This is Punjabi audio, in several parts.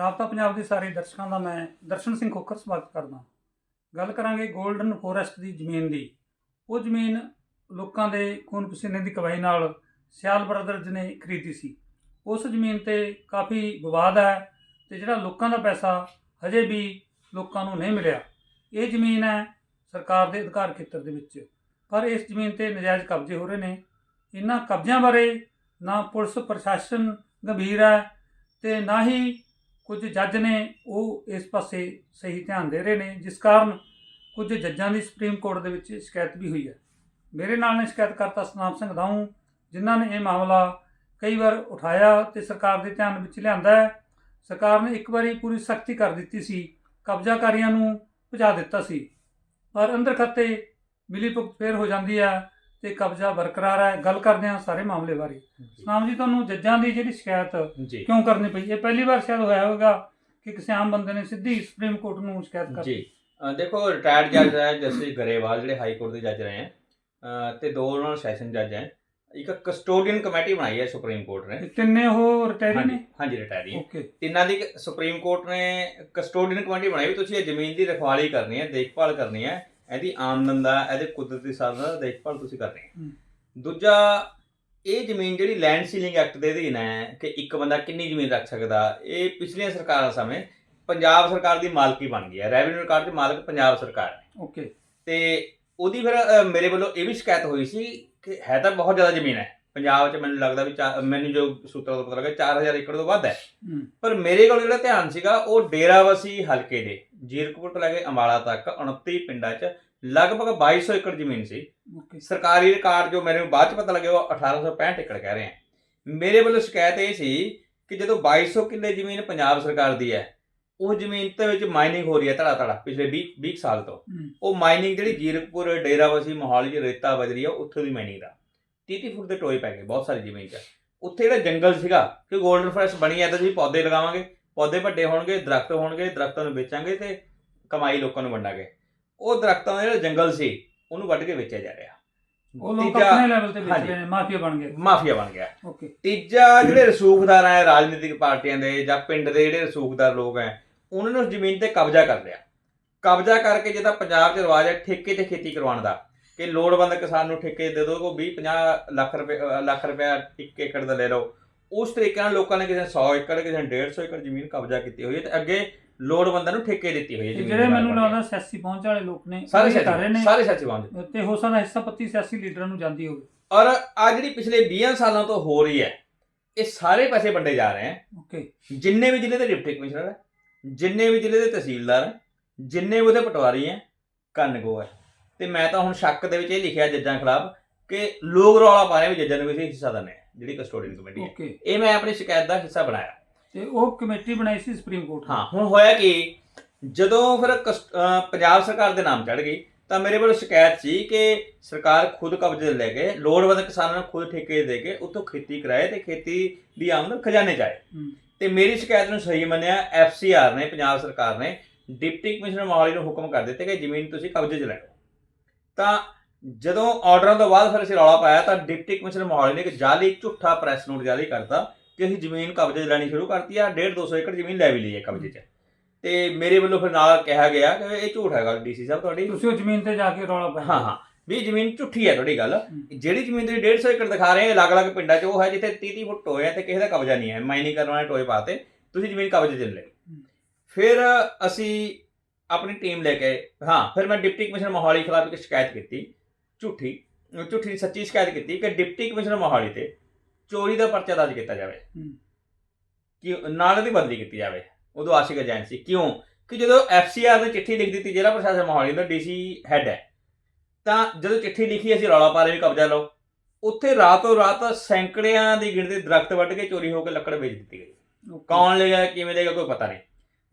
ਰਾਬਤਾ ਪੰਜਾਬ ਦੇ ਸਾਰੇ ਦਰਸ਼ਕਾਂ ਦਾ ਮੈਂ ਦਰਸ਼ਨ ਸਿੰਘ ਖੋਖਰ ਸਵਾਗਤ ਕਰਦਾ ਗੱਲ ਕਰਾਂਗੇ 골ਡਨ ਫੋਰੈਸਟ ਦੀ ਜ਼ਮੀਨ ਦੀ। ਉਹ ਜ਼ਮੀਨ ਲੋਕਾਂ ਦੇ ਖੂਨ ਪਸੀਨੇ ਦੀ ਕਮਾਈ ਨਾਲ ਸਿਆਲ ਬ੍ਰਦਰਜ਼ ਨੇ ਖਰੀਦੀ ਸੀ। ਉਸ ਜ਼ਮੀਨ ਤੇ ਕਾਫੀ ਵਿਵਾਦ ਹੈ ਤੇ ਜਿਹੜਾ ਲੋਕਾਂ ਦਾ ਪੈਸਾ ਹਜੇ ਵੀ ਲੋਕਾਂ ਨੂੰ ਨਹੀਂ ਮਿਲਿਆ। ਇਹ ਜ਼ਮੀਨ ਹੈ ਸਰਕਾਰ ਦੇ ਅਧਿਕਾਰ ਖੇਤਰ ਦੇ ਵਿੱਚ। ਪਰ ਇਸ ਜ਼ਮੀਨ ਤੇ ਨਜਾਇਜ਼ ਕਬਜ਼ੇ ਹੋ ਰਹੇ ਨੇ। ਇਹਨਾਂ ਕਬਜ਼ਿਆਂ ਬਾਰੇ ਨਾ ਪੁਲਿਸ ਪ੍ਰਸ਼ਾਸਨ ਗੰਭੀਰ ਹੈ ਤੇ ਨਾ ਹੀ ਕੁਝ ਜੱਜ ਨੇ ਉਹ ਇਸ ਪਾਸੇ ਸਹੀ ਧਿਆਨ ਦੇ ਰਹੇ ਨੇ, ਜਿਸ ਕਾਰਨ ਕੁਝ ਜੱਜਾਂ ਦੀ ਸੁਪਰੀਮ ਕੋਰਟ ਦੇ ਵਿੱਚ ਸ਼ਿਕਾਇਤ ਵੀ ਹੋਈ ਹੈ। ਮੇਰੇ ਨਾਲ ਨੇ ਸ਼ਿਕਾਇਤਕਰਤਾ ਸਤਨਾਮ ਸਿੰਘ ਦਾਊ ਜਿਨ੍ਹਾਂ ਨੇ ਇਹ ਮਾਮਲਾ ਕਈ ਵਾਰ ਉਠਾਇਆ ਤੇ ਸਰਕਾਰ ਦੇ ਧਿਆਨ ਵਿੱਚ ਲਿਆਂਦਾ ਹੈ। ਸਰਕਾਰ ਨੇ ਇੱਕ ਵਾਰੀ ਪੂਰੀ ਸਖਤੀ ਕਰ ਦਿੱਤੀ ਸੀ, ਕਬਜ਼ਾਕਾਰੀਆਂ ਨੂੰ ਭਜਾ ਦਿੱਤਾ ਸੀ। ਪਰ ਅੰਦਰ ਖੱਤੇ ਮਿਲੀ ਭੁਗਤ ਫੇਰ ਹੋ ਜਾਂਦੀ ਹੈ ਤੇ ਕਬਜ਼ਾ ਬਰਕਰਾਰ ਹੈ। ਗੱਲ ਕਰਦੇ ਹਾਂ ਸਾਰੇ ਮਾਮਲੇ ਬਾਰੇ। ਸਤਨਾਮ ਜੀ ਤੁਹਾਨੂੰ ਜੱਜਾਂ ਦੀ ਜਿਹੜੀ ਸ਼ਿਕਾਇਤ ਜੀ। ਕਿਉਂ ਕਰਨੀ ਪਈ? ਇਹ ਪਹਿਲੀ ਵਾਰ ਸ਼ਾਇਦ ਹੋਇਆ ਹੋਵੇਗਾ ਕਿ ਕਿਸੇ ਆਮ ਬੰਦੇ ਨੇ ਸਿੱਧੀ ਸੁਪਰੀਮ ਕੋਰਟ ਨੂੰ ਸ਼ਿਕਾਇਤ ਕਰ ਜੀ। ਅ, ਦੇਖੋ ਰਿਟਾਇਰਡ ਜੱਜ ਹੈ ਜਸਟਿਸ ਗਰੇਵਾਲ ਜਿਹੜੇ ਹਾਈ ਕੋਰਟ ਦੇ ਜੱਜ ਰਹੇ ਹੈ। ਅ, ਤੇ ਦੋ ਉਹਨਾਂ ਸੈਸ਼ਨ ਜੱਜ ਹੈ। ਇੱਕ ਕਸਟੋਡੀਅਨ ਕਮੇਟੀ ਬਣਾਈ ਹੈ ਸੁਪਰੀਮ ਕੋਰਟ ਨੇ। ਤਿੰਨੇ ਉਹ ਰਿਟਾਇਰੀ ਹਾਂਜੀ ਨੇ? ਹਾਂਜੀ ਰਿਟਾਇਰੀ ਹੈ ਓਕੇ ਤਿੰਨਾਂ ਦੀ ਸੁਪਰੀਮ ਕੋਰਟ ਨੇ ਕਸਟੋਡੀਅਨ ਕਮੇਟੀ ਬਣਾਈ ਵੀ ਤੁਸੀਂ ਇਹ ਜ਼ਮੀਨ ਦੀ ਰਖਵਾਲੀ ਕਰਨੀ ਹੈ ਦੇਖਭਾਲ ਕਰਨੀ ਹੈ। ਇਹਦੀ ਆਮਦਨ ਦਾ ਇਹਦੇ ਕੁਦਰਤੀ ਸਾਧਨ ਦਾ ਦੇਖਭਾਲ ਤੁਸੀਂ ਕਰਨੀ ਹੈ। ਹਮ। ਦੂਜਾ ਇਹ ਜ਼ਮੀਨ ਜਿਹੜੀ ਲੈਂਡ ਸੀਲਿੰਗ ਐਕਟ ਦੇ ਅਧੀਨ ਹੈ ਕਿ ਇੱਕ ਬੰਦਾ ਕਿੰਨੀ ਜ਼ਮੀਨ ਰੱਖ ਸਕਦਾ ਇਹ ਪਿਛਲੀਆਂ ਸਰਕਾਰਾਂ ਸਮੇਂ ਪੰਜਾਬ ਸਰਕਾਰ ਦੀ ਮਾਲਕੀ ਬਣ ਗਈ ਹੈ। ਰੈਵਨਿਊ ਰਿਕਾਰਡ 'ਚ ਮਾਲਕ ਪੰਜਾਬ ਸਰਕਾਰ ਹੈ ਓਕੇ ਤੇ ਉਹਦੀ ਫਿਰ ਮੇਰੇ ਵੱਲੋਂ ਇਹ ਵੀ ਸ਼ਿਕਾਇਤ ਹੋਈ ਸੀ ਕਿ ਹੈ ਤਾਂ ਬਹੁਤ ਜ਼ਿਆਦਾ ਜ਼ਮੀਨ ਹੈ। ਪੰਜਾਬ 'ਚ ਮੈਨੂੰ ਲੱਗਦਾ ਵੀ ਚਾ- ਮੈਨੂੰ ਜੋ ਸੂਤਰਾਂ ਤੋਂ ਪਤਾ ਲੱਗਾ 4000 ਏਕੜ ਤੋਂ ਵੱਧ ਹੈ। ਪਰ ਮੇਰੇ ਕੋਲ ਜਿਹੜਾ ਧਿਆਨ ਸੀਗਾ ਉਹ ਡੇਰਾਵਸੀ ਹਲਕੇ ਦੇ ਜੀਰਕਪੁਰ ਤੋਂ ਲੈ ਕੇ ਅੰਬਾਲਾ ਤੱਕ 29 ਪਿੰਡਾਂ 'ਚ ਲਗਭਗ 2200 ਏਕੜ ਜ਼ਮੀਨ ਸੀ। ਓਕੇ। ਸਰਕਾਰੀ ਰਿਕਾਰਡ ਜੋ ਮੈਨੂੰ ਬਾਅਦ 'ਚ ਪਤਾ ਲੱਗਿਆ ਉਹ 1865 ਏਕੜ ਕਹਿ ਰਹੇ ਆ ਮੇਰੇ ਵੱਲੋਂ ਸ਼ਿਕਾਇਤ ਇਹ ਸੀ ਕਿ ਜਦੋਂ 2200 ਕਿੱਲੇ ਜ਼ਮੀਨ ਪੰਜਾਬ ਸਰਕਾਰ ਦੀ ਹੈ ਉਹ ਜ਼ਮੀਨ ਤੇ ਵਿੱਚ ਮਾਈਨਿੰਗ ਹੋ ਰਹੀ ਹੈ ਧੜਾ ਧੜਾ ਪਿਛਲੇ 20 20 ਸਾਲ ਤੋਂ। ਉਹ ਮਾਈਨਿੰਗ ਜਿਹੜੀ ਜੀਰਕਪੁਰ ਡੇਰਾਵਸੀ ਮੋਹਾਲੀ 'ਚ ਰੇਤਾ ਵਜ ਰਹੀ ਆ ਉੱਥੋਂ ਦੀ ਮਾਈਨਿੰਗ ਦਾ। 30 30 ਫੁੱਟ ਦੇ ਟੋਏ ਪੈ ਗਏ ਬਹੁਤ ਸਾਰੀ ਜ਼ਮੀਨ 'ਚ। ਉੱਥੇ ਜਿਹੜਾ ਜੰਗਲ ਸੀਗਾ ਕਿ 골ਡਨ ਫੋਰੈਸਟ ਬਣੀ ਹੈ ਤਾਂ ਅਸੀਂ ਪੌਦੇ ਲਗਾਵਾਂਗੇ। ਪੌਦੇ ਵੱਡੇ ਹੋਣਗੇ ਦਰਖਤ ਹੋਣਗੇ ਦਰਖਤਾਂ ਨੂੰ ਵੇਚਾਂਗੇ ਤੇ ਕਮਾਈ ਲੋਕਾਂ ਨੂੰ ਵੰਡਾਂਗੇ। ਉਹ ਦਰਖਤਾਂ ਦਾ ਜਿਹੜਾ ਜੰਗਲ ਸੀ ਉਹਨੂੰ ਵੱਢ ਕੇ ਵੇਚਿਆ ਜਾ ਰਿਹਾ। ਉਹ ਲੋਕ ਤੀਜਾ- ਆਪਣੇ ਲੈਵਲ ਤੇ ਵੇਚ ਹਾਂਜੀ। ਰਹੇ ਨੇ ਮਾਫੀਆ ਬਣ ਗਏ। ਮਾਫੀਆ ਬਣ ਗਿਆ। ਓਕੇ। ਤੀਜਾ ਜਿਹੜੇ ਰਸੂਖਦਾਰ ਹੈ ਰਾਜਨੀਤਿਕ ਪਾਰਟੀਆਂ ਦੇ ਜਾਂ ਪਿੰਡ ਦੇ ਜਿਹੜੇ ਰਸੂਖਦਾਰ ਲੋਕ ਹੈ ਉਹਨਾਂ ਨੇ ਉਸ ਜ਼ਮੀਨ ਤੇ ਕਬਜ਼ਾ ਕਰ ਲਿਆ। ਕਬਜ਼ਾ ਕਰਕੇ ਜਿਹਦਾ ਪੰਜਾਬ 'ਚ ਰਿਵਾਜ ਹੈ ਠੇਕੇ ਤੇ ਖੇਤੀ ਕਰਵਾਉਣ ਦਾ। ਕਿ ਲੋੜਵੰਦ ਕਿਸਾਨ ਨੂੰ ਠੇਕੇ ਦੇ ਦਿਓ ਕੋ 20 50 ਲੱਖ ਰੁਪਏ ਲੱਖ ਰੁਪਏ ਇੱਕ ਏਕੜ ਦਾ ਲੈ ਲਓ। ਉਸ ਤਰੀਕੇ ਨਾਲ ਲੋਕਾਂ ਨੇ ਕਿਸੇ ਨੇ 100 ਏਕੜ ਕਿਸੇ ਨੇ 150 ਏਕੜ ਜ਼ਮੀਨ ਕਬਜ਼ਾ ਕੀਤੀ ਹੋਈ ਹੈ ਤੇ ਅੱਗੇ ਲੋੜਵੰਦਾਂ ਨੂੰ ਠੇਕੇ ਦਿੱਤੀ ਹੋਈ ਹੈ ਜ਼ਮੀਨ ਜਿਹੜੇ ਮੈਨੂੰ ਲੱਗਦਾ ਸਿਆਸੀ ਪਹੁੰਚ ਵਾਲੇ ਲੋਕ ਨੇ ਸਾਰੇ ਕਰ ਰਹੇ ਨੇ ਸਾਰੇ ਸੱਚੀ ਬਾਂਝ ਤੇ ਹੋ ਸਕਦਾ ਹਿੱਸਾ ਪੱਤੀ ਸਿਆਸੀ ਲੀਡਰਾਂ ਨੂੰ ਜਾਂਦੀ ਹੋਵੇ। ਔਰ ਆ ਜਿਹੜੀ ਪਿਛਲੇ 20 ਸਾਲਾਂ ਤੋਂ ਹੋ ਰਹੀ ਹੈ ਇਹ ਸਾਰੇ ਪੈਸੇ ਵੰਡੇ ਜਾ ਰਹੇ ਹੈ। ਓਕੇ। ਜਿੰਨੇ ਵੀ ਜ਼ਿਲ੍ਹੇ ਦੇ ਡਿਪਟੀ ਕਮਿਸ਼ਨਰ ਹੈ ਜਿੰਨੇ ਵੀ ਜ਼ਿਲ੍ਹੇ ਦੇ ਤਹਿਸੀਲਦਾਰ ਹੈ ਜਿੰਨੇ ਵੀ ਉਹਦੇ ਪਟਵਾਰੀ ਹੈ ਕੰਨਗੋ ਹੈ। ਤੇ ਮੈਂ ਤਾਂ ਹੁਣ ਸ਼ੱਕ ਦੇ ਵਿੱਚ ਇਹ ਲਿਖਿਆ ਜੱਜਾਂ ਖਿਲਾਫ ਕਿ ਲੋਕ ਰੌਲਾ ਪਾ ਰਹੇ ਵੀ ਜੱਜਾਂ ਨੂੰ ਕਿਸੇ ਹਿੱਸਾ ਦਨੇ ਜਿਹੜੀ ਕਸਟੋਡੀਅਨ ਕਮੇਟੀ ਹੈ। ਓਕੇ ਇਹ ਮੈਂ ਆਪਣੀ ਸ਼ਿਕਾਇਤ ਦਾ ਹਿੱਸਾ ਬਣਾਇਆ। ਤੇ ਉਹ ਕਮੇਟੀ ਬਣਾਈ ਸੀ ਸੁਪਰੀਮ ਕੋਰਟ ਨੇ। ਹਾਂ ਹੁਣ ਹੋਇਆ ਕਿ ਜਦੋਂ ਫਿਰ ਕਸ- ਅਹ ਪੰਜਾਬ ਸਰਕਾਰ ਦੇ ਨਾਮ ਚੜ ਗਈ ਤਾਂ ਮੇਰੇ ਵੱਲੋਂ ਸ਼ਿਕਾਇਤ ਸੀ ਕਿ ਸਰਕਾਰ ਖੁਦ ਕਬਜ਼ੇ ਲੈ ਕੇ ਲੋੜਵੰਦ ਕਿਸਾਨਾਂ ਨੂੰ ਖੁਦ ਠੇਕੇ ਦੇ ਕੇ ਉੱਥੋਂ ਖੇਤੀ ਕਰਾਏ ਤੇ ਖੇਤੀ ਦੀ ਆਮਦਨ ਖਜ਼ਾਨੇ ਚ ਆਏ। ਹਮ, ਤੇ ਮੇਰੀ ਸ਼ਿਕਾਇਤ ਨੂੰ ਸਹੀ ਮੰਨਿਆ ਐਫਸੀਆਰ ਨੇ ਪੰਜਾਬ ਸਰਕਾਰ ਨੇ ਡਿਪਟੀ ਕਮਿਸ਼ਨਰ ਮੋਹਾਲੀ ਨੂੰ ਹੁਕਮ ਕਰ ਦਿੱਤੇ ਕਿ ਜ਼ਮੀਨ ਤੁਸੀਂ ਕਬਜ਼ੇ 'ਚ ਲੈ ਲਓ। ਤਾਂ ਜਦੋਂ ਆਰਡਰਾਂ ਤੋਂ ਬਾਅਦ ਫਿਰ ਅਸੀਂ ਰੌਲਾ ਪਾਇਆ ਤਾਂ ਡਿਪਟੀ ਕਮਿਸ਼ਨਰ ਮੋਹਾਲੀ ਨੇ ਇੱਕ ਜਾਲੀ ਝੂਠਾ ਪ੍ਰੈਸ ਨੋਟ ਜਾਰੀ ਕਰਤਾ ਕਿ ਅਸੀਂ ਜ਼ਮੀਨ ਕਬਜ਼ੇ ਲੈਣੀ ਸ਼ੁਰੂ ਕਰਤੀ ਆ 1.5 200 ਏਕੜ ਜ਼ਮੀਨ ਲੈ ਵੀ ਲਈ ਹੈ ਕਬਜ਼ੇ 'ਚ। ਤੇ ਮੇਰੇ ਵੱਲੋਂ ਫਿਰ ਨਾਲ ਕਿਹਾ ਗਿਆ ਕਿ ਇਹ ਝੂਠ ਹੈਗਾ ਡੀਸੀ ਸਾਹਿਬ ਤੁਹਾਡੀ। ਤੁਸੀਂ ਉਹ ਜ਼ਮੀਨ ਤੇ ਜਾ ਕੇ ਰੌਲਾ ਪਾਇਆ। ਹਾਂ ਹਾਂ। ਵੀ ਜ਼ਮੀਨ ਝੂਠੀ ਹੈ ਤੁਹਾਡੀ ਗੱਲ। ਜਿਹੜੀ ਜ਼ਮੀਨ ਤੁਸੀਂ 150 ਏਕੜ ਦਿਖਾ ਰਹੇ ਹੋ ਅਲੱਗ-ਅਲੱਗ ਪਿੰਡਾਂ 'ਚ ਉਹ ਹੈ ਜਿੱਥੇ 30-30 ਫੁੱਟ ਟੋਏ ਹੈ ਤੇ ਕਿਸੇ ਦਾ ਕਬਜ਼ਾ ਨਹੀਂ ਹੈ। ਮਾਈਨਿੰਗ ਕਰਨ ਵਾਲੇ ਟੋਏ ਪਾਤੇ ਤੁਸੀਂ ਜ਼ਮੀਨ ਕਬਜ਼ੇ 'ਚ ਲੈ। ਫਿਰ ਅਸੀਂ ਆਪਣੀ ਟੀਮ ਲੈ ਕੇ ਹਾਂ ਫਿਰ ਮੈਂ ਡਿਪਟੀ ਕਮਿਸ਼ਨਰ ਮੋਹਾਲੀ ਖਿਲਾਫ ਇੱਕ ਸ਼ਿਕਾਇਤ ਕੀਤੀ ਝੂਠੀ ਝੂਠੀ ਸੱਚੀ ਸ਼ਿਕਾਇਤ ਕੀਤੀ ਕਿ ਡਿਪਟੀ ਕਮਿਸ਼ਨਰ ਮੋਹਾਲੀ ਤੇ ਚੋਰੀ ਦਾ ਪਰਚਾ ਦਰਜ ਕੀਤਾ ਜਾਵੇ। ਕਿ ਨਾਲ ਦੀ ਬਦਲੀ ਕੀਤੀ ਜਾਵੇ। ਉਦੋਂ ਆਸ਼ਿਕ ਏਜੰਸੀ ਕਿਉਂ? ਕਿ ਜਦੋਂ ਐਫਸੀਆਰ ਨੇ ਚਿੱਠੀ ਲਿਖ ਦਿੱਤੀ ਜ਼ਿਲ੍ਹਾ ਪ੍ਰਸ਼ਾਸਨ ਮੋਹਾਲੀ ਦਾ ਡੀਸੀ ਹੈੱਡ ਹੈ ਤਾਂ ਜਦੋਂ ਚਿੱਠੀ ਲਿਖੀ ਅਸੀਂ ਰੌਲਾ ਪਾ ਰਹੇ ਵੀ ਕਬਜ਼ਾ ਲਓ। ਉੱਥੇ ਰਾਤੋਂ ਰਾਤ ਸੈਂਕੜਿਆਂ ਦੀ ਗਿਣਤੀ ਦਰਖਤ ਵੱਢ ਕੇ ਚੋਰੀ ਹੋ ਕੇ ਲੱਕੜ ਵੇਚ ਦਿੱਤੀ ਗਈ। ਕੌਣ ਲੈ ਗਿਆ ਕਿਵੇਂ ਲੈ ਗਿਆ ਕੋਈ ਪਤਾ ਨਹੀਂ।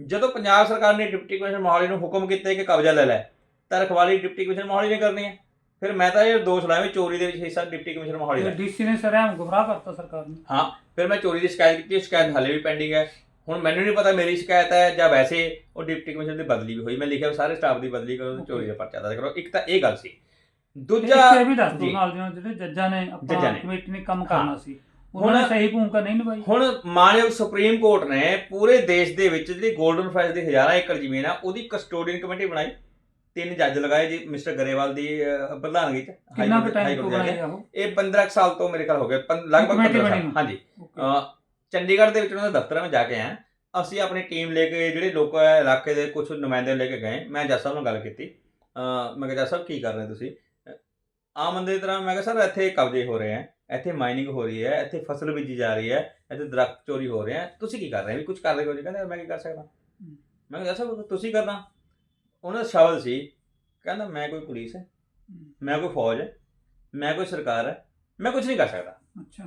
ਜਦੋਂ ਪੰਜਾਬ ਸਰਕਾਰ ਨੇ ਡਿਪਟੀ ਕਮਿਸ਼ਨਰ ਮੋਹਾਲੀ ਨੂੰ ਹੁਕਮ ਕੀਤਾ ਕਿ ਕਬਜ਼ਾ ਲੈ ਲੈ ਤਾਂ ਰਖਵਾਲੀ ਡਿਪਟੀ ਕਮਿਸ਼ਨਰ ਮੋਹਾਲੀ ਨੇ ਕਰਨੀ ਹੈ। ਫਿਰ ਮੈਂ ਤਾਂ ਇਹ ਦੋਸ਼ ਲਾਇਆ ਵੀ ਚੋਰੀ ਦੇ ਵਿੱਚ ਹਿੱਸਾ ਡਿਪਟੀ ਕਮਿਸ਼ਨਰ ਮੋਹਾਲੀ ਦਾ। ਡੀਸੀ ਨੇ ਸਰਿਆਮ ਗੁੰਮਰਾਹ ਕਰਤਾ ਸਰਕਾਰ ਨੂੰ। ਹਾਂ ਫਿਰ ਮੈਂ ਚੋਰੀ ਦੀ ਸ਼ਿਕਾਇਤ ਕੀਤੀ ਸ਼ਿਕਾਇਤ ਹਾਲੇ ਵੀ ਪੈਂਡਿੰਗ ਹੈ। ਹੁਣ ਮੈਨੂੰ ਨਹੀਂ ਪਤਾ ਮੇਰੀ ਸ਼ਿਕਾਇਤ ਹੈ ਜਾਂ ਵੈਸੇ ਉਹ ਡਿਪਟੀ ਕਮਿਸ਼ਨਰ ਦੀ ਬਦਲੀ ਵੀ ਹੋਈ। ਮੈਂ ਲਿਖਿਆ ਸਾਰੇ ਸਟਾਫ ਦੀ ਬਦਲੀ ਕਰੋ ਚੋਰੀ ਦਾ ਪਰਚਾ ਦਰਜ ਕਰੋ। ਇੱਕ ਤਾਂ ਇਹ ਗੱਲ ਸੀ। ਦੂਜਾ ਇਹ ਵੀ ਦੱਸ। ਨਾਲ ਦੀ ਨਾਲ ਜਿਹੜੇ ਜੱਜਾਂ ਨੇ ਆਪਾਂ। ਕਮੇਟੀ ਨੇ ਕੰਮ ਕਰਨਾ ਸੀ। ਉਹਨਾਂ ਨੇ ਹੁਣ- ਸਹੀ ਭੂਮਿਕਾ ਨਹੀਂ ਨਿਭਾਈ। ਹੁਣ ਮਾਨਯੋਗ ਸੁਪਰੀਮ ਕੋਰਟ ਨੇ ਪੂਰੇ ਦੇਸ਼ ਦੇ ਵਿੱਚ ਜਿਹੜੀ 골ਡਨ ਫਾਈਸ ਦੀ ਹਜ਼ਾਰਾਂ ਏਕੜ ਜ਼ਮੀਨ ਆ ਉਹਦੀ ਕਸਟੋਡੀਅਨ ਕਮੇਟੀ ਬਣਾਈ। ਤਿੰਨ ਜੱਜ ਲਗਾਏ ਜੀ ਮਿਸਟਰ ਗਰੇਵਾਲ ਦੀ ਅਹ, ਪ੍ਰਧਾਨਗੀ ਚ ਕਿੰਨਾ ਕੁ ਹਾਈ ਟਾਈਮ ਕੋਰਟ ਤੋਂ ਜਾ ਕੇ। ਬਣਾਈ ਆ ਉਹ? ਇਹ 15 ਕੁ ਸਾਲ ਤੋਂ ਮੇਰੇ ਖਿਆਲ ਹੋ ਗਏ ਪੰ- ਲਗਭਗ ਕਮੇਟੀ 15 ਬਣੀ ਸਾਲ। ਨੂੰ। ਹਾਂਜੀ। ਅਹ, ਚੰਡੀਗੜ੍ਹ ਦੇ ਵਿੱਚ ਉਹਨਾਂ ਦੇ ਦਫ਼ਤਰਾਂ ਵਿੱਚ ਜਾ ਕੇ ਆਏ। ਅਸੀਂ ਆਪਣੀ ਟੀਮ ਲੈ ਕੇ ਜਿਹੜੇ ਲੋਕ ਇਲਾਕੇ ਦੇ ਕੁਝ ਨੁਮਾਇੰਦੇ ਲੈ ਕੇ ਗਏ। ਮੈਂ ਜੱਜ ਸਾਹਿਬ ਨਾਲ ਗੱਲ ਕੀਤੀ। ਅਹ, ਮੈਂ ਕਿਹਾ ਜੱਜ ਸਾਹਿਬ ਕੀ ਕਰ ਰਹੇ ਤੁਸੀਂ? ਅਹ, ਆਮ ਬੰਦੇ ਦੀ ਤਰ੍ਹਾਂ ਮੈਂ ਕਿਹਾ ਸਰ ਇੱਥੇ ਕਬਜ਼ੇ ਹੋ ਰਹੇ ਹੈ ਇੱਥੇ ਮਾਈਨਿੰਗ ਹੋ ਰਹੀ ਹੈ ਇੱਥੇ ਫਸਲ ਬੀਜੀ ਜਾ ਰਹੀ ਹੈ ਇੱਥੇ ਦਰਖਤ ਚੋਰੀ ਹੋ ਰਹੇ ਹੈ। ਤੁਸੀਂ ਕੀ ਕਰ ਰਹੇ ਹੋ? ਵੀ ਕੁਝ ਕਰ ਰਹੇ ਹੋ ਜੀ? ਕਹਿੰਦਾ ਮੈਂ ਕੀ ਕਰ ਸਕਦਾ? ਮੈਂ ਕਿਹਾ ਸਾਹਿਬ ਤੁਸੀਂ ਕਰਨਾ। ਉਹਨਾਂ ਦਾ ਸ਼ਬਦ ਸੀ ਕਹਿੰਦਾ ਮੈਂ ਕੋਈ ਪੁਲਿਸ ਹੈ ਮੈਂ ਕੋਈ ਫੌਜ ਹੈ ਮੈਂ ਕੋਈ ਸਰਕਾਰ ਹੈ ਮੈਂ ਕੁਝ ਨਹੀਂ ਕਰ ਸਕਦਾ। ਅੱਛਾ।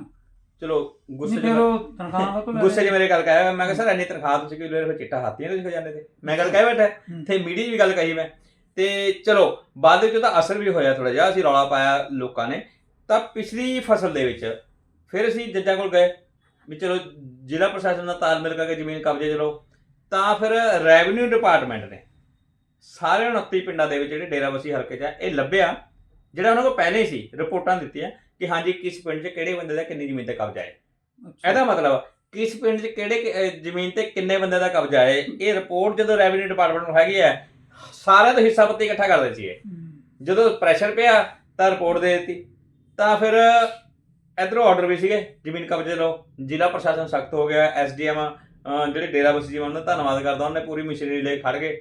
ਚਲੋ ਗੁੱਸੇ ਕੋਲ ਗੁੱਸੇ 'ਚ ਮੇਰੇ ਗੱਲ ਕਹਿਆ ਮੈਂ ਕਿਹਾ ਸਰ ਇੰਨੀ ਤਨਖਾਹ ਤੁਸੀਂ ਕਿ ਲੈ ਚਿੱਟਾ ਹਾਥੀਆਂ ਤੁਸੀਂ ਖਜ਼ਾਨੇ ਤੇ। ਮੈਂ ਗੱਲ ਕਹਿ ਬੈਠਾ। ਤੇ ਮੀਡੀਆ ਵੀ ਗੱਲ ਕਹੀ ਮੈਂ। ਤੇ ਚਲੋ ਬਾਅਦ ਵਿੱਚ ਉਹਦਾ ਅਸਰ ਵੀ ਹੋਇਆ ਥੋੜਾ ਜਿਹਾ। ਅਸੀਂ ਰੌਲਾ ਪਾਇਆ ਲੋਕਾਂ ਨੇ। ਤਾਂ ਪਿਛਲੀ ਫਸਲ ਦੇ ਵਿੱਚ ਫਿਰ ਅਸੀਂ ਜੱਜਾਂ ਕੋਲ ਗਏ ਵੀ ਚਲੋ ਜ਼ਿਲ੍ਹਾ ਪ੍ਰਸ਼ਾਸਨ ਨਾਲ ਤਾਲਮੇਲ ਕਰਕੇ ਜ਼ਮੀਨ ਕਬਜ਼ੇ 'ਚ ਲਓ। ਤਾਂ ਫਿਰ ਰੈਵਨਿਊ ਡਿਪਾਰਟਮੈਂਟ ਨੇ ਸਾਰੇ 29 ਪਿੰਡਾਂ ਦੇ ਵਿੱਚ ਜਿਹੜੇ ਡੇਰਾਬੱਸੀ ਹਲਕੇ 'ਚ ਆ ਇਹ ਲੱਭਿਆ ਜਿਹੜਾ ਉਹਨਾਂ ਕੋਲ ਪਹਿਲੇ ਹੀ ਸੀ ਰਿਪੋਰਟਾਂ ਦਿੱਤੀਆਂ ਕਿ ਹਾਂਜੀ ਕਿਸ ਪਿੰਡ 'ਚ ਕਿਹੜੇ ਬੰਦੇ ਦਾ ਕਿੰਨੀ ਜ਼ਮੀਨ ਤੇ ਕਬਜ਼ਾ ਹੈ। ਇਹਦਾ ਮਤਲਬ ਕਿਸ ਪਿੰਡ 'ਚ ਕਿਹੜੇ ਜ਼ਮੀਨ ਤੇ ਕਿੰਨੇ ਬੰਦੇ ਦਾ ਕਬਜ਼ਾ ਹੈ। ਇਹ ਰਿਪੋਰਟ ਜਦੋਂ ਰੈਵਨਿਊ ਡਿਪਾਰਟਮੈਂਟ ਨੂੰ ਹੈਗੀ ਹੈ ਸਾਰਿਆਂ ਦਾ ਹਿੱਸਾ ਪੱਤੀ ਇਕੱਠਾ ਕਰਦੇ ਸੀ ਇਹ। ਜਦੋਂ ਪ੍ਰੈਸ਼ਰ ਪਿਆ ਤਾਂ ਰਿਪੋਰਟ ਦੇ ਦਿੱਤੀ। ਤਾਂ ਫਿਰ ਇਧਰੋਂ ਆਰਡਰ ਵੀ ਸੀਗੇ ਜ਼ਮੀਨ ਕਬਜ਼ੇ ਲਓ ਜ਼ਿਲ੍ਹਾ ਪ੍ਰਸ਼ਾਸਨ ਸਖਤ ਹੋ ਗਿਆ ਐਸਡੀਐਮ ਜਿਹੜੇ ਡੇਰਾਬੱਸੀ ਜੀ ਉਹਨਾਂ ਦਾ ਧੰਨਵਾਦ ਕਰਦਾ ਉਹਨੇ ਪੂਰੀ ਮਸ਼ੀਨਰੀ ਲੈ ਖੜ ਗਏ।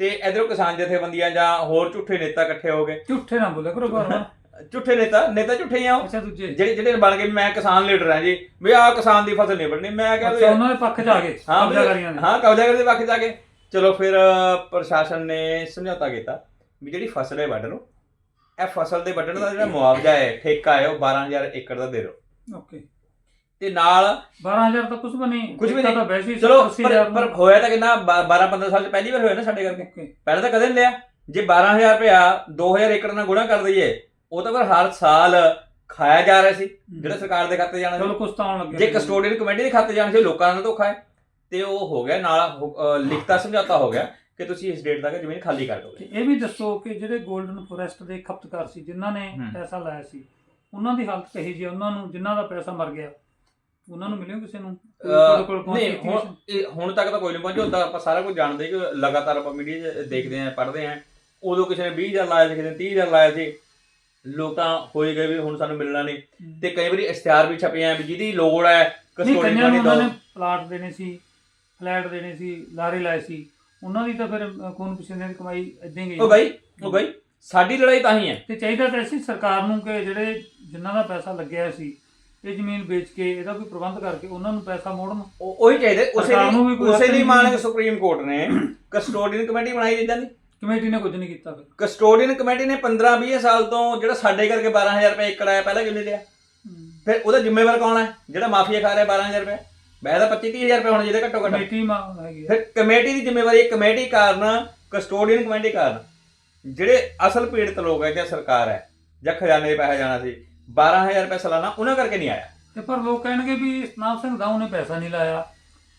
ਤੇ ਇਧਰੋਂ ਕਿਸਾਨ ਜਥੇਬੰਦੀਆਂ ਜਾਂ ਹੋਰ ਝੂਠੇ ਨੇਤਾ ਇਕੱਠੇ ਹੋ ਗਏ। ਝੂਠੇ ਨਾ ਬੋਲੇ ਕਰੋ ਬਾਰ ਝੂਠੇ ਨੇਤਾ ਨੇਤਾ ਝੂਠੇ ਆ। ਅੱਛਾ ਦੂਜੇ। ਜਿਹੜੇ ਜਿਹੜੇ ਬਣ ਗਏ ਮੈਂ ਕਿਸਾਨ ਲੀਡਰ ਹਾਂ ਜੀ। ਵੀ ਆਹ ਕਿਸਾਨ ਦੀ ਫਸਲ ਨਹੀਂ ਵੱਢਣੀ ਮੈਂ ਕਿਹਾ ਵੀ ਅੱਛਾ ਉਹਨਾਂ ਦੇ ਪੱਖ ਚ ਆ ਗਏ ਹਾਂ, ਕਬਜ਼ਾਕਾਰੀਆਂ ਦੇ। ਹਾਂ ਕਬਜ਼ਾ ਕਰਦੇ ਪੱਖ ਜਾ ਕੇ ਚਲੋ ਫਿਰ ਪ੍ਰਸ਼ਾਸਨ ਨੇ ਸਮਝੌਤਾ ਕੀਤਾ ਵੀ ਜਿਹੜੀ ਫਸਲ ਹੈ ਵੱਢ ਲਓ। ਇਹ ਫਸਲ ਦੇ ਵੱਢਣ ਦਾ ਜਿਹੜਾ ਮੁਆਵਜ਼ਾ ਹੈ ਠੇਕਾ ਹੈ ਉਹ 12000 ਏਕੜ ਦਾ ਦੇ ਦਿਓ। ਓਕੇ। ਤੇ ਨਾਲ 12000 ਤਾਂ ਕੁਝ ਵੀ ਨਹੀਂ ਕੁਛ ਵੀ ਤਾਂ ਨਹੀਂ। ਵੈਸੇ ਚਲੋ 80000 ਪਰ ਪਰ ਹੋਇਆ ਤਾਂ ਕਿੰਨਾ? 12 15 ਸਾਲ ਚ ਪਹਿਲੀ ਵਾਰ ਹੋਇਆ ਨਾ ਸਾਡੇ ਕਰਕੇ। ਪਹਿਲਾਂ ਤਾਂ ਕਦੇ ਨਹੀਂ ਲਿਆ ਜੇ 12000 ਰੁਪਇਆ 2000 ਏਕੜ ਨਾਲ ਗੁਣਾ ਕਰ ਦਈਏ ਉਹ ਤਾਂ ਫਿਰ ਹਰ ਸਾਲ ਖਾਇਆ ਜਾ ਰਿਹਾ ਸੀ ਜਿਹੜਾ ਸਰਕਾਰ ਦੇ ਖਾਤੇ ਜਾਣਾ ਸੀ। ਚਲੋ ਕੁਛ ਤਾਂ ਆਉਣ ਜੇ ਕਸਟੋਡੀਅਨ ਕਮੇਟੀ ਦੇ ਖਾਤੇ ਜਾਣ ਸੀ ਲੋਕਾਂ ਨਾਲ ਧੋਖਾ ਹੈ। ਤੇ ਉਹ ਹੋ ਗਿਆ ਨਾਲ ਲਿਖਤਾ ਸਮਝੌਤਾ ਹੋ ਗਿਆ। ਕਿ ਤੁਸੀਂ ਇਸ ਡੇਟ ਤੱਕ ਜ਼ਮੀਨ ਖਾਲੀ ਕਰ ਦੋਗੇ। ਤੇ ਇਹ ਵੀ ਦੱਸੋ ਕਿ ਜਿਹੜੇ 골ਡਨ ਫੋਰੈਸਟ ਦੇ ਖਪਤਕਾਰ ਸੀ ਜਿਨ੍ਹਾਂ ਨੇ ਹੂੰ। ਪੈਸਾ ਲਾਇਆ ਸੀ ਉਹਨਾਂ ਦੀ ਹਾਲਤ ਕਹੀ ਜੀ ਉਹਨਾਂ ਨੂੰ ਜਿਨ੍ਹਾਂ ਦਾ ਪੈਸਾ ਮਰ ਗਿਆ ਉਹਨਾਂ ਨੂੰ ਮਿਲਿਓ ਕਿਸੇ ਨੂੰ? ਕੋਈ ਅਹ, ਤੁਹਾਡੇ ਕੋਲ ਪਹੁੰਚ ਨਹੀਂ ਕੀਤੀ ਹੁਣ ਕਿਸੇ? ਇਹ ਹੁਣ ਤੱਕ ਤਾਂ ਕੋਈ ਨਹੀਂ ਪਹੁੰਚਿਆ ਹੁੰਦਾ ਆਪਾਂ ਸਾਰਾ ਕੁਝ ਜਾਣਦੇ ਕਿ ਲਗਾਤਾਰ ਆਪਾਂ ਮੀਡੀਆ 'ਚ ਦੇਖਦੇ ਆਂ ਪੜ੍ਹਦੇ ਆਂ ਉਦੋਂ ਕਿਸੇ ਨੇ 20000 ਲਾਇਆ ਸੀ ਕਿਸੇ ਨੇ 30000 ਲਾਇਆ ਸੀ। ਲੋਕ ਤਾਂ ਹੋਈ ਗਏ ਵੀ ਹੁਣ ਸਾਨੂੰ ਮਿਲਣਾ ਨਹੀਂ। ਹੂੰ। ਤੇ ਕਈ ਵਾਰੀ ਇਸ਼ਤਿਹਾਰ ਵੀ ਛਪੇ ਆਂ ਵੀ ਜਿਹਦੀ ਲੋੜ ਹੈ ਨਹੀਂ ਕਸਟੋਡੀ ਕਈਆਂ ਨੂੰ ਪਾਣੀ ਉਹਨਾਂ ਦੋ ਨੇ ਪਲਾਟ ਦੇਣੇ ਸੀ ਫਲੈਟ ਦੇਣੇ ਸੀ ਲਾਰੇ ਲਾਏ ਸੀ। ਉਹਨਾਂ ਦੀ ਤਾਂ ਫਿਰ ਖੂਨ ਪਸੀਨੇ ਦੀ ਕਮਾਈ ਇਦਾਂ ਗਈ। ਉਹ ਗਈ ਉਹ ਗਈ ਸਾਡੀ ਲੜਾਈ ਤਾਂ ਹੀ ਹੈ। ਤੇ ਚਾਹੀਦਾ ਤਾਂ ਸੀ ਸਰਕਾਰ ਨੂੰ ਕਿ ਜਿਹੜੇ ਜਿਨ੍ਹਾਂ ਦਾ ਪੈਸਾ ਲੱਗਿਆ ਸੀ ਇਹ ਜ਼ਮੀਨ ਵੇਚ ਕੇ ਇਹਦਾ ਕੋਈ ਪ੍ਰਬੰਧ ਕਰਕੇ ਉਹਨਾਂ ਨੂੰ ਪੈਸਾ ਮੋੜਨ। ਉਹ- ਚਾਹੀਦੇ ਉਸੇ ਲਈ ਉਸੇ ਲਈ ਮਾਨਕ। ਸੁਪਰੀਮ ਕੋਰਟ ਨੇ ਕਸਟੋਡੀਅਨ ਕਮੇਟੀ ਬਣਾਈ ਜਿੱਦਾਂ ਦੀ। ਕਮੇਟੀ ਨੇ ਕੁਝ ਨਹੀਂ ਕੀਤਾ ਫਿਰ। ਕਸਟੋਡੀਅਨ ਕਮੇਟੀ ਨੇ 15 20 ਸਾਲ ਤੋਂ ਜਿਹੜਾ ਸਾਡੇ ਕਰਕੇ 12000 ਰੁਪਏ ਏਕੜ ਆਇਆ ਪਹਿਲਾਂ ਕਿਉਂ ਨਹੀਂ ਲਿਆ ਫਿਰ ਉਹਦਾ ਜ਼ਿੰਮੇਵਾਰ ਕੌਣ ਹੈ? ਜਿਹੜਾ ਮਾਫੀਆ ਖਾ ਰਿਹਾ 12000 ਰੁਪਏ। ਮੈਂ ਤਾਂ 25 30000 ਰੁਪਏ ਹੋਣੇ ਜਿਹਦੇ ਘੱਟੋ ਘੱਟ। ਕਮੇਟੀ ਮਾ ਹੈਗੀ ਆ। ਫਿਰ ਕਮੇਟੀ ਦੀ ਜ਼ਿੰਮੇਵਾਰੀ ਹੈ ਕਮੇਟੀ ਕਾਰਨ ਕਸਟੋਡੀਅਨ ਕਮੇਟੀ ਕਾਰਨ। ਜਿਹੜੇ ਅਸਲ ਪੀੜਤ ਲੋਕ ਹੈ ਜਾਂ ਸਰਕਾਰ ਹੈ ਜਾਂ ਖਜ਼ਾਨੇ ਦੇ ਪੈਸਾ ਜਾਣਾ ਸੀ 12000 ਰੁਪਏ ਸਾਲਾਨਾ ਉਹਨਾਂ ਕਰਕੇ ਨਹੀਂ ਆਇਆ। ਤੇ ਪਰ ਲੋਕ ਕਹਿਣਗੇ ਵੀ ਸਤਨਾਮ ਸਿੰਘ ਦਾਊ ਨੇ ਪੈਸਾ ਨਹੀਂ ਲਾਇਆ।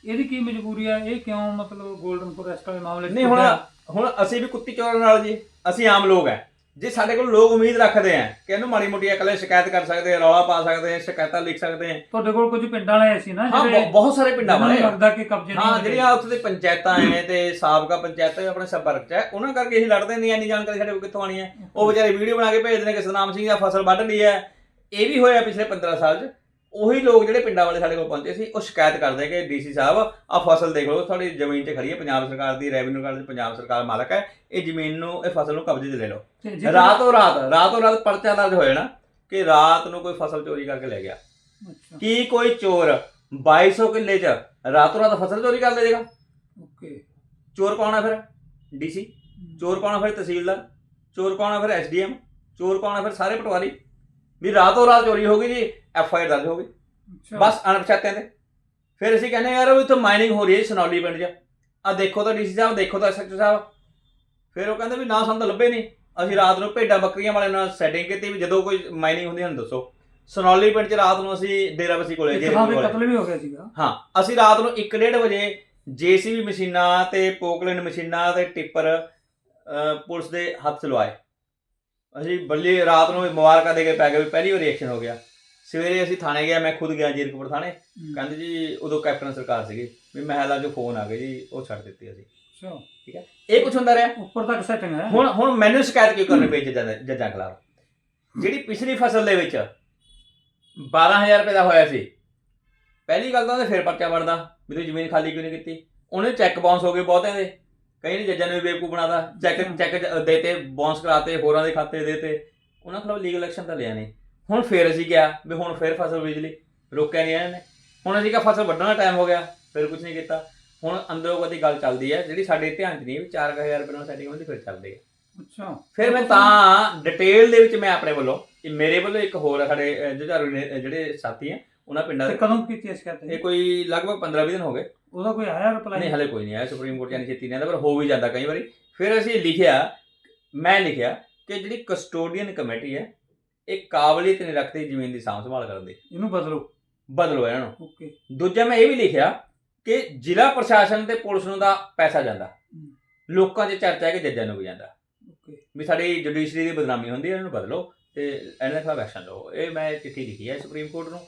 ਇਹਦੀ ਕੀ ਮਜਬੂਰੀ ਆ? ਇਹ ਕਿਉਂ ਮਤਲਬ 골ਡਨ ਫੋਰੈਸਟ ਵਾਲੇ ਮਾਮਲੇ 'ਚ ਨਹੀਂ ਹੁਣ? ਹੁਣ ਅਸੀਂ ਵੀ ਕੁੱਤੀ ਚੋਰਾਂ ਨਾਲ ਜੀ ਅਸੀਂ ਆਮ ਲੋਕ ਹੈ। ਜੇ ਸਾਡੇ ਕੋਲ ਲੋਕ ਉਮੀਦ ਰੱਖਦੇ ਆ ਕਿ ਇਹਨੂੰ ਮਾੜੀ ਮੋਟੀ ਅਕਲੇ ਸ਼ਿਕਾਇਤ ਕਰ ਸਕਦੇ ਆ ਰੌਲਾ ਪਾ ਸਕਦੇ ਆ ਸ਼ਿਕਾਇਤਾਂ ਲਿਖ ਸਕਦੇ ਆ। ਤੁਹਾਡੇ ਕੋਲ ਕੁਝ ਪਿੰਡਾਂ ਵਾਲੇ ਸੀ ਨਾ ਹਾਂ ਬਹੁ- ਬਹੁਤ ਸਾਰੇ ਪਿੰਡਾਂ ਨੂੰ ਵਾਲੇ ਆ। ਲੱਗਦਾ ਕਿ ਕਬਜ਼ੇ ਨਹੀਂ ਹਾਂ ਜਿਹੜੀਆਂ ਉੱਥੇ ਦੇ ਪੰਚਾਇਤਾਂ ਐ ਤੇ ਸਾਬਕਾ ਪੰਚਾਇਤਾਂ ਵੀ ਆਪਣੇ ਸੰਪਰਕ ਚ ਹੈ ਉਹਨਾਂ ਕਰਕੇ ਅਸੀਂ ਲੜਦੇ ਨਹੀਂ ਇੰਨੀ ਜਾਣਕਾਰੀ ਸਾਡੇ ਕੋਲ ਕਿੱਥੋਂ ਆਣੀ ਹੈ ਉਹ ਵਿਚਾਰੇ ਵੀਡੀਓ ਬਣਾ ਕੇ ਭੇਜਦੇ ਨੇ ਕਿ ਸਤਨਾਮ ਸਿੰਘ ਦਾ ਫਸਲ ਵੱਢ ਲਈ ਹੈ ਇਹ ਵੀ ਹੋਇਆ ਪਿਛਲੇ 15 ਸਾਲ 'ਚ। ਉਹੀ ਲੋਕ ਜਿਹੜੇ ਪਿੰਡਾਂ ਵਾਲੇ ਸਾਡੇ ਕੋਲ ਪਹੁੰਚੇ ਸੀ ਉਹ ਸ਼ਿਕਾਇਤ ਕਰਦੇ ਕਿ ਡੀਸੀ ਸਾਹਿਬ ਆ ਫਸਲ ਦੇਖ ਲਓ ਤੁਹਾਡੀ ਜ਼ਮੀਨ 'ਤੇ ਖੜੀ ਹੈ ਪੰਜਾਬ ਸਰਕਾਰ ਦੀ ਰੈਵਨਿਊ ਕਾਰਡ 'ਚ ਪੰਜਾਬ ਸਰਕਾਰ ਮਾਲਕ ਹੈ ਇਹ ਜ਼ਮੀਨ ਨੂੰ ਇਹ ਫਸਲ ਨੂੰ ਕਬਜ਼ੇ 'ਚ ਲੈ ਲਓ। ਤੇ ਰਾਤੋਂ ਰਾਤ ਰਾਤੋਂ ਰਾਤ ਪਰਚਾ ਦਰਜ ਹੋ ਜਾਣਾ ਕਿ ਰਾਤ ਨੂੰ ਕੋਈ ਫਸਲ ਚੋਰੀ ਕਰਕੇ ਲੈ ਗਿਆ। ਕੀ ਕੋਈ ਚੋਰ 2200 ਕਿੱਲੇ 'ਚ ਰਾਤੋਂ ਰਾਤ ਫਸਲ ਚੋਰੀ ਕਰ ਲੈ ਜਾਏਗਾ ਓਕੇ। ਚੋਰ ਕੌਣ ਹੈ ਫਿਰ? ਡੀਸੀ? ਚੋਰ ਕੌਣ ਹੈ ਫਿਰ ਤਹਿਸੀਲਦਾਰ? ਚੋਰ ਕੌਣ ਹੈ ਫਿਰ ਐਸਡੀਐਮ? ਚੋਰ ਕੌਣ ਹੈ ਫਿਰ ਸਾਰੇ ਪਟਵਾਰੀ? ਵੀ ਰਾਤੋਂ ਰਾਤ ਚੋਰੀ ਹੋ ਗਈ ਜੀ ਐਫ ਆਈ ਆਰ ਦਰਜ ਹੋ ਗਈ। ਬਸ ਅਣਪਛਾਤਿਆਂ ਦੇ ਫਿਰ ਅਸੀਂ ਕਹਿੰਦੇ ਯਾਰ ਉਹ ਇੱਥੇ ਮਾਈਨਿੰਗ ਹੋ ਰਹੀ ਹੈ ਸਨੌਲੀ ਪਿੰਡ 'ਚ। ਆ ਦੇਖੋ ਤਾਂ ਡੀਸੀ ਸਾਹਿਬ ਦੇਖੋ ਤਾਂ ਐਸਐਚਓ ਸਾਹਿਬ। ਫਿਰ ਉਹ ਕਹਿੰਦੇ ਵੀ ਨਾ ਸਾਨੂੰ ਤਾਂ ਲੱਭੇ ਨਹੀਂ ਅਸੀਂ ਰਾਤ ਨੂੰ ਭੇਡਾਂ ਬੱਕਰੀਆਂ ਵਾਲੇ ਨਾਲ ਸੈਟਿੰਗ ਕੀਤੀ ਵੀ ਜਦੋਂ ਕੋਈ ਮਾਈਨਿੰਗ ਹੁੰਦੀ ਸਾਨੂੰ ਦੱਸੋ। ਸਨੌਲੀ ਪਿੰਡ 'ਚ ਰਾਤ ਨੂੰ ਅਸੀਂ ਡੇਰਾਬੱਸੀ ਕੋਲੇ ਤੇ ਕੋਲੇ। ਕਤਲ ਵੀ ਹੋ ਗਿਆ ਸੀਗਾ। ਹਾਂ ਅਸੀਂ ਰਾਤ ਨੂੰ 1:30 ਵਜੇ ਜੀਸੀਬੀ ਮਸ਼ੀਨਾਂ ਤੇ ਪੋਕਲੈਂਡ ਮਸ਼ੀਨਾਂ ਤੇ ਟਿੱਪਰ ਪੁਲਿਸ ਦੇ ਹੱਥ ਚਲਵਾਏ ਅਸੀਂ ਬੱਲੇ ਰਾਤ ਨੂੰ ਮੁਬਾਰਕਾਂ ਦੇ ਕੇ ਪੈ ਗਏ ਵੀ ਪਹਿਲੀ ਵਾਰੀ ਐਕਸ਼ਨ ਹੋ ਗਿਆ। ਸਵੇਰੇ ਅਸੀਂ ਥਾਣੇ ਗਿਆ ਮੈਂ ਖੁਦ ਗਿਆ ਜੀਰਕਪੁਰ ਥਾਣੇ। ਕਹਿੰਦੇ ਜੀ ਉਦੋਂ ਕੈਪਟਨ ਸਰਕਾਰ ਸੀਗੀ ਵੀ ਮਹਿਲਾ ਜੋ ਫੋਨ ਆ ਗਏ ਜੀ ਉਹ ਛੱਡ ਦਿੱਤੀ ਅਸੀਂ। ਅੱਛਾ। ਇਹ ਕੁਝ ਹੁੰਦਾ ਰਿਹਾ? ਉੱਪਰ ਤੱਕ ਸੈਟਿੰਗ ਹੈ। ਹੁਣ ਹੁਣ ਮੈਨੂੰ ਸ਼ਿਕਾਇਤ ਕਿਉਂ ਕਰਨੀ ਪਈ ਜੱਜਾਂ ਜੱਜਾਂ ਖਿਲਾਫ? ਜਿਹੜੀ ਪਿਛਲੀ ਫਸਲ ਦੇ ਵਿੱਚ 12000 ਰੁਪਏ ਦਾ ਹੋਇਆ ਸੀ ਪਹਿਲੀ ਗੱਲ ਤਾਂ ਉਹਦੇ ਫਿਰ ਪਰਚਾ ਬਣਦਾ ਵੀ ਤੂੰ ਜ਼ਮੀਨ ਖਾਲੀ ਕਿਉਂ ਨਹੀਂ ਕੀਤੀ? ਉਹਨੇ ਚੈੱਕ ਬਾਉਂਸ ਹੋ ਗਏ ਬਹੁਤਿਆਂ ਦੇ। ਕਈ ਨੇ ਜੱਜਾਂ ਨੇ ਵੀ ਬੇਵਕੂਫ ਬਣਾਤਾ ਚੈੱਕ ਚੈੱਕ ਦੇਤੇ ਬਾਉਂਸ ਕਰਾਤੇ ਹੋਰਾਂ ਦੇ ਖਾਤੇ ਦੇਤੇ ਉਹਨਾਂ ਖਿਲਾਫ ਲੀਗਲ ਐਕਸ਼ਨ ਤਾਂ ਲਿਆ ਨਹੀਂ। ਹੁਣ ਫਿਰ ਅਸੀਂ ਕਿਹਾ ਵੀ ਹੁਣ ਫਿਰ ਫਸਲ ਬਿਜਲੀ ਰੋਕਿਆ ਨਹੀਂ ਇਹਨਾਂ ਨੇ। ਹੁਣ ਅਸੀਂ ਕਿਹਾ ਫਸਲ ਵੱਢਣ ਦਾ ਟਾਈਮ ਹੋ ਗਿਆ ਫਿਰ ਕੁਝ ਨਹੀਂ ਕੀਤਾ। ਹੁਣ ਅੰਦਰੋਂ ਕਦੀ ਗੱਲ ਚੱਲਦੀ ਹੈ ਜਿਹੜੀ ਸਾਡੇ ਧਿਆਨ 'ਚ ਨਹੀਂ ਵੀ 4000 ਰੁਪਏ ਨਾਲ ਸੈਟਿੰਗ ਹੁੰਦੀ ਫਿਰ ਚੱਲਦੀ ਹੈ। ਅੱਛਾ। ਫਿਰ ਮੈਂ ਤਾਂ ਡਿਟੇਲ ਦੇ ਵਿੱਚ ਮੈਂ ਆਪਣੇ ਵੱਲੋਂ ਇਹ ਮੇਰੇ ਵੱਲੋਂ ਇੱਕ ਹੋਰ ਸਾਡੇ ਜੁਝਾਰੂ ਜਿਹੜੇ ਸਾਥੀ ਆ ਉਹਨਾਂ ਪਿੰਡਾਂ ਤੇ ਦੇ ਕਦੋਂ ਕੀਤੀ ਇਸ ਸ਼ਿਕਾਇਤ ਇਹ ਕੋਈ ਲਗਭਗ 15 20 ਦਿਨ ਹੋ ਗਏ। ਉਹਦਾ ਕੋਈ ਆਇਆ ਨਹੀਂ ਰਿਪਲਾਈ ਹਲੇ ਕੋਈ ਨਹੀਂ ਆਇਆ ਸੁਪਰੀਮ ਕੋਰਟ ਜਾਨੀ ਛੇਤੀ ਨਹੀਂ ਆਉਂਦਾ ਪਰ ਹੋ ਵੀ ਜਾਂਦਾ ਕਈ ਵਾਰੀ। ਫਿਰ ਅਸੀਂ ਲਿਖਿਆ ਮੈਂ ਲਿਖਿਆ ਕਿ ਜਿਹੜੀ ਕਸਟੋਡੀਅਨ ਕਮੇਟੀ ਹੈ ਇਹ ਕਾਬਲੀਅਤ ਨਹੀਂ ਰੱਖਦੀ ਜ਼ਮੀਨ ਦੀ ਸਾਂਭ ਸੰਭਾਲ ਕਰਨ ਦੀ। ਇਹਨੂੰ ਬਦਲੋ। ਬਦਲੋ ਇਹਨਾਂ ਨੂੰ। ਓਕੇ। ਦੂਜਾ ਮੈਂ ਇਹ ਵੀ ਲਿਖਿਆ ਕਿ ਜ਼ਿਲ੍ਹਾ ਪ੍ਰਸ਼ਾਸਨ ਤੇ ਪੁਲਿਸ ਨੂੰ ਦਾ ਪੈਸਾ ਜਾਂਦਾ। ਲੋਕਾਂ 'ਚ ਚਰਚਾ ਹੈ ਕਿ ਜੱਜਾਂ ਨੂੰ ਵੀ ਜਾਂਦਾ। ਓਕੇ। ਵੀ ਸਾਡੀ ਜੁਡੀਸ਼ਰੀ ਦੀ ਬਦਨਾਮੀ ਹੁੰਦੀ ਹੈ ਇਹਨਾਂ ਨੂੰ ਬਦਲੋ ਤੇ ਇਹਨਾਂ ਦੇ ਖਿਲਾਫ ਐਕਸ਼ਨ ਲਓ। ਇਹ ਮੈਂ ਚਿੱਠੀ ਲਿਖੀ ਹੈ ਸੁਪਰੀਮ ਕੋਰਟ ਨੂੰ।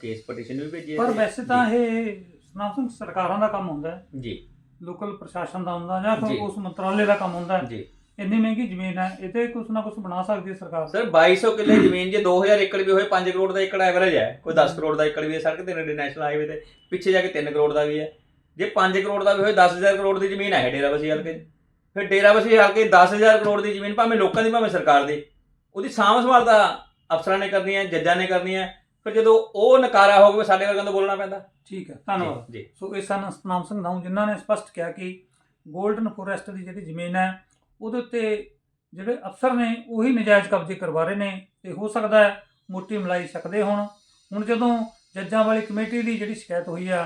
ਕੇਸ ਪਟੀਸ਼ਨ ਵੀ ਭੇਜੀ ਹੈ ਪਰ ਵੈਸੇ ਤਾਂ ਇਹ ਸਨਾਮ ਸਿੰਘ ਸਰਕਾਰਾਂ ਦਾ ਕੰਮ ਹੁੰਦਾ ਹੈ। ਜੀ। ਲੋਕਲ ਪ੍ਰਸ਼ਾਸਨ ਦਾ ਹੁੰਦਾ ਜਾਂ ਜੀ। ਉਸ ਮੰਤਰਾਲੇ ਦਾ ਕੰਮ ਹੁੰਦਾ ਹੈ। ਜੀ। ਇੰਨੀ ਮਹਿੰਗੀ ਜ਼ਮੀਨ ਹੈ ਇਹ ਤੇ ਕੁਛ ਨਾ ਕੁਛ ਬਣਾ ਸਕਦੀ ਹੈ ਸਰਕਾਰ। ਸਰ 2200 ਕਿੱਲੇ ਜ਼ਮੀਨ ਜੇ 2000 ਏਕੜ ਵੀ ਹੋਏ 5 ਕਰੋੜ ਦਾ ਏਕੜ ਐਵਰੇਜ ਹੈ। ਕੋਈ 10 ਕਰੋੜ ਦਾ ਏਕੜ ਵੀ ਹੈ ਸੜਕ ਤੇ ਨੇੜੇ ਨੈਸ਼ਨਲ ਹਾਈਵੇ ਤੇ ਪਿੱਛੇ ਜਾ ਕੇ 3 ਕਰੋੜ ਦਾ ਵੀ ਹੈ। ਜੇ 5 ਕਰੋੜ ਦਾ ਵੀ ਹੋਏ 10000 ਕਰੋੜ ਦੀ ਜ਼ਮੀਨ ਹੈ ਡੇਰਾਬੱਸੀ ਹਲਕੇ 'ਚ। ਫਿਰ ਡੇਰਾਬੱਸੀ ਹਲਕੇ 10000 ਕਰੋੜ ਦੀ ਜ਼ਮੀਨ ਭਾਵੇਂ ਲੋਕਾਂ ਦੀ ਭਾਵੇਂ ਸਰਕਾਰ ਦੀ। ਉਹਦੀ ਸਾਂਭ ਸੰਭਾਲ ਤਾਂ ਅਫਸਰਾਂ ਨੇ ਕਰਨੀ ਹੈ ਜੱਜਾਂ ਨੇ ਕਰਨੀ ਹੈ ਫਿਰ ਜਦੋਂ ਉਹ ਨਕਾਰਾ ਹੋ ਗਿਆ ਸਾਡੇ ਵਰਗਿਆਂ ਤੋਂ ਬੋਲਣਾ ਪੈਂਦਾ। ਠੀਕ ਹੈ ਧੰਨਵਾਦ। ਜੀ ਸੋ ਇਹ ਸਨ ਸਤਨਾਮ ਸਿੰਘ ਨਾਮ ਜਿਨ੍ਹਾਂ ਨੇ ਸਪਸ਼ਟ ਕਿਹਾ ਕਿ 골ਡਨ ਫੋਰੈਸਟ ਦੀ ਜਿਹੜੀ ਜ਼ਮੀਨ ਹੈ ਉਹਦੇ ਉੱਤੇ ਜਿਹੜੇ ਅਫਸਰ ਨੇ ਉਹੀ ਨਜਾਇਜ਼ ਕਬਜ਼ੇ ਕਰਵਾ ਰਹੇ ਨੇ ਤੇ ਹੋ ਸਕਦਾ ਹੈ ਮੋਟੀ ਮਲਾਈ ਸਕਦੇ ਹੁਣ। ਹੁਣ ਜਦੋਂ ਜੱਜਾਂ ਵਾਲੀ ਕਮੇਟੀ ਦੀ ਜਿਹੜੀ ਸ਼ਿਕਾਇਤ ਹੋਈ ਆ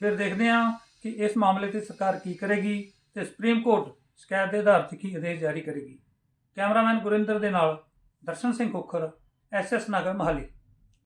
ਫਿਰ ਦੇਖਦੇ ਹਾਂ ਕਿ ਇਸ ਮਾਮਲੇ ਤੇ ਸਰਕਾਰ ਕੀ ਕਰੇਗੀ ਤੇ ਸੁਪਰੀਮ ਕੋਰਟ ਸ਼ਿਕਾਇਤ ਦੇ ਆਧਾਰ ਤੇ ਕੀ ਆਦੇਸ਼ ਜਾਰੀ ਕਰੇਗੀ। ਕੈਮਰਾਮੈਨ ਗੁਰਿੰਦਰ ਦੇ ਨਾਲ ਦਰਸ਼ਨ ਸਿੰਘ ਖੋਖਰ ਐਸਐਸ ਨਗਰ ਮਹਾਲੀ।